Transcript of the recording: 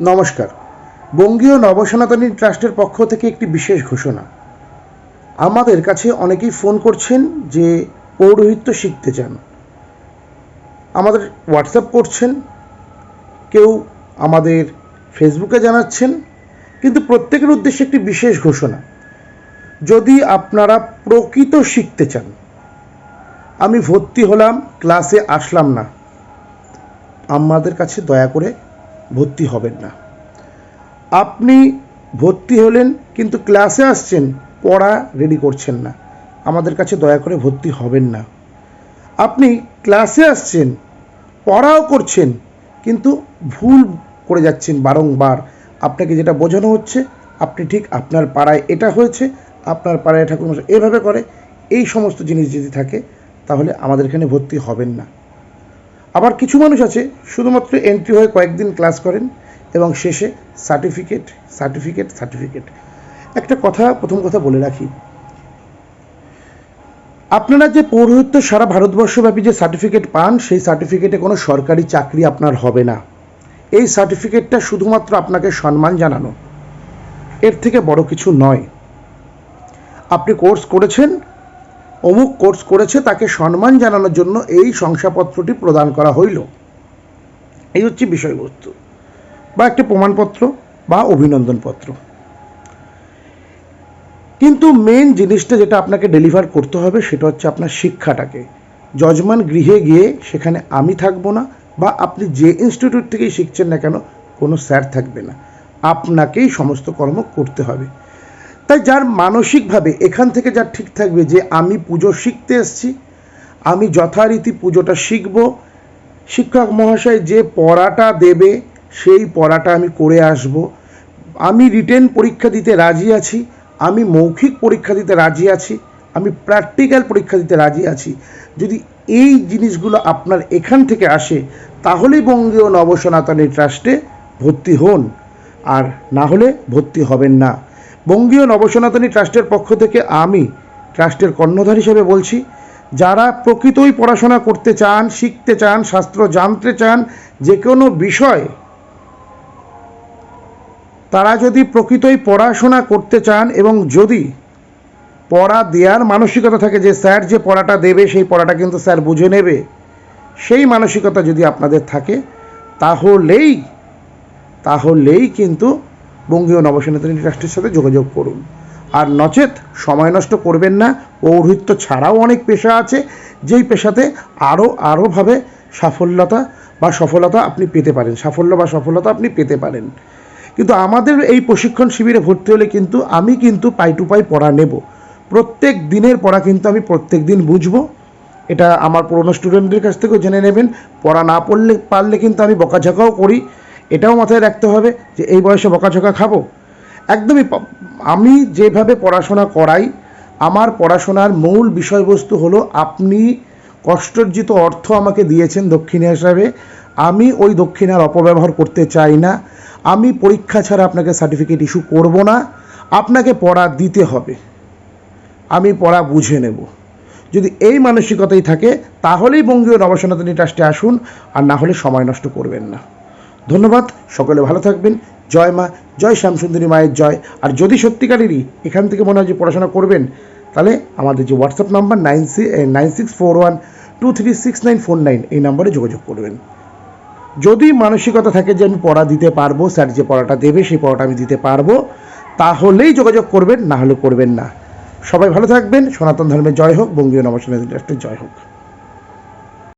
নমস্কার। বঙ্গীয় নবসনাতনী ট্রাস্টের পক্ষ থেকে একটি বিশেষ ঘোষণা। আমাদের কাছে অনেকেই ফোন করছেন যে পৌরোহিত্য শিখতে চান। আমাদের হোয়াটসঅ্যাপ করছেন, কেউ আমাদের ফেসবুকে জানাচ্ছেন, কিন্তু প্রত্যেকের উদ্দেশ্যে একটি বিশেষ ঘোষণা। যদি আপনারা প্রকৃত শিখতে চান, আমি ভর্তি হলাম, ক্লাসে আসলাম না। আমাদের কাছে দয়া করে ভর্তি হবেন না। আপনি ভর্তি হলেন, কিন্তু ক্লাসে আসছেন, পড়া রেডি করছেন না। আমাদের কাছে দয়া করে ভর্তি হবেন না। আপনি ক্লাসে আসছেন, পড়াও করছেন, কিন্তু ভুল করে যাচ্ছেন বারংবার। আপনাকে যেটা বোঝানো হচ্ছে, আপনি ঠিক আপনার পাড়ায় এটা হয়েছে, আপনার পাড়ায় ঠাকুরমশাই এভাবে করে এই সমস্ত জিনিস যদি থাকে, তাহলে আমাদের এখানে ভর্তি হবেন না। আবার কিছু মানুষ আছে, শুধুমাত্র এন্ট্রি হয়ে কয়েকদিন ক্লাস করেন এবং শেষে সার্টিফিকেট সার্টিফিকেট সার্টিফিকেট একটা কথা, প্রথম কথা বলে রাখি। আপনারা যে পৌরোহিত্য সারা ভারতবর্ষব্যাপী যে সার্টিফিকেট পান, সেই সার্টিফিকেটে কোনো সরকারি চাকরি আপনার হবে না। এই সার্টিফিকেটটা শুধুমাত্র আপনাকে সম্মান জানানো। এর থেকে বড় কিছু নয়। আপনি কোর্স করেছেন অমুক কোর্স করেছে, তাকে সম্মান জানানোর জন্য এই শংসাপত্রটি প্রদান করা হইল। এই হচ্ছে বিষয়বস্তু। বা একটি প্রমাণপত্র বা অভিনন্দনপত্র। কিন্তু মেন জিনিসটা যেটা আপনাকে ডেলিভার করতে হবে, সেটা হচ্ছে আপনার শিক্ষাটাকে। যজমান গৃহে গিয়ে সেখানে আমি থাকব না, বা আপনি যে ইনস্টিটিউট থেকেই শিখছেন না কেন, কোনো স্যার থাকবে না। আপনাকেই সমস্ত কর্ম করতে হবে। তাই যার মানসিকভাবে এখান থেকে যা ঠিক থাকবে যে আমি পুজো শিখতে এসেছি, আমি যথারীতি পুজোটা শিখব, শিক্ষক মহাশয় যে পড়াটা দেবে, সেই পড়াটা আমি করে আসব। আমি রিটেন পরীক্ষা দিতে রাজি আছি, আমি মৌখিক পরীক্ষা দিতে রাজি আছি, আমি প্র্যাকটিক্যাল পরীক্ষা দিতে রাজি আছি। যদি এই জিনিসগুলো আপনার এখান থেকে আসে, তাহলেই বঙ্গীয় নবসনাতনী ট্রাস্টে ভর্তি হন। আর না হলে ভর্তি হবেন না। বঙ্গীয় নবসনাতনী ট্রাস্টের পক্ষ থেকে আমি, ট্রাস্টের কর্ণধার হিসেবে বলছি, যারা প্রকৃতই পড়াশোনা করতে চান, শিখতে চান, শাস্ত্র জানতে চান, যে কোনো বিষয়, তারা যদি প্রকৃতই পড়াশোনা করতে চান এবং যদি পড়া দেওয়ার মানসিকতা থাকে যে স্যার যে পড়াটা দেবে, সেই পড়াটা কিন্তু স্যার বুঝে নেবে, সেই মানসিকতা যদি আপনাদের থাকে, তাহলেই তাহলেই কিন্তু বঙ্গীয় নবসনাতনী ট্রাস্টের সাথে যোগাযোগ করুন। আর নচেত সময় নষ্ট করবেন না, পৌরোহিত্য ছাড়াও অনেক পেশা আছে, যেই পেশাতে আরও আরোভাবে সাফল্যতা বা সফলতা আপনি পেতে পারেন, সাফল্য বা সফলতা আপনি পেতে পারেন। কিন্তু আমাদের এই প্রশিক্ষণ শিবিরে ভর্তি হলে কিন্তু আমি কিন্তু পাই টু পাই পড়া নেব। প্রত্যেক দিনের পড়া কিন্তু আমি প্রত্যেক দিন বুঝব। এটা আমার পুরনো স্টুডেন্টদের কাছ থেকেও জেনে নেবেন। পড়া না পড়লে, পারলে কিন্তু আমি বকাঝকাও করি। এটাও মাথায় রাখতে হবে যে এই বয়সে বকাঝকা খাব। একদমই আমি যেভাবে পড়াশোনা করাই, আমার পড়াশোনার মূল বিষয়বস্তু হলো আপনি কষ্টার্জিত অর্থ আমাকে দিয়েছেন দক্ষিণা হিসাবে। আমি ওই দক্ষিণার অপব্যবহার করতে চাই না। আমি পরীক্ষা ছাড়া আপনাকে সার্টিফিকেট ইস্যু করব না। আপনাকে পড়া দিতে হবে। আমি পড়া বুঝে নেব। যদি এই মানসিকতাই থাকে, তাহলেই বঙ্গীয় নবসনাতনী ট্রাস্টে আসুন, আর না হলে সময় নষ্ট করবেন না। ধন্যবাদ, সকলে ভালো থাকবেন। জয় মা, জয় শ্যামসুন্দরী মায়ের জয়। আর যদি সত্যিকারেরই এখান থেকে মনে হয় যে পড়াশোনা করবেন, তাহলে আমাদের যে WhatsApp number nine nine six four one two three six nine four nine এই নাম্বারে যোগাযোগ করবেন। যদি মানসিকতা থাকে যে আমি পড়া দিতে পারব, স্যার যে পড়াটা দেবে, সেই পড়াটা আমি দিতে পারব, তাহলেই যোগাযোগ করবেন, না হলে করবেন না। সবাই ভালো থাকবেন, সনাতন ধর্মের জয় হোক, বঙ্গীয় ট্রাস্টের জয় হোক।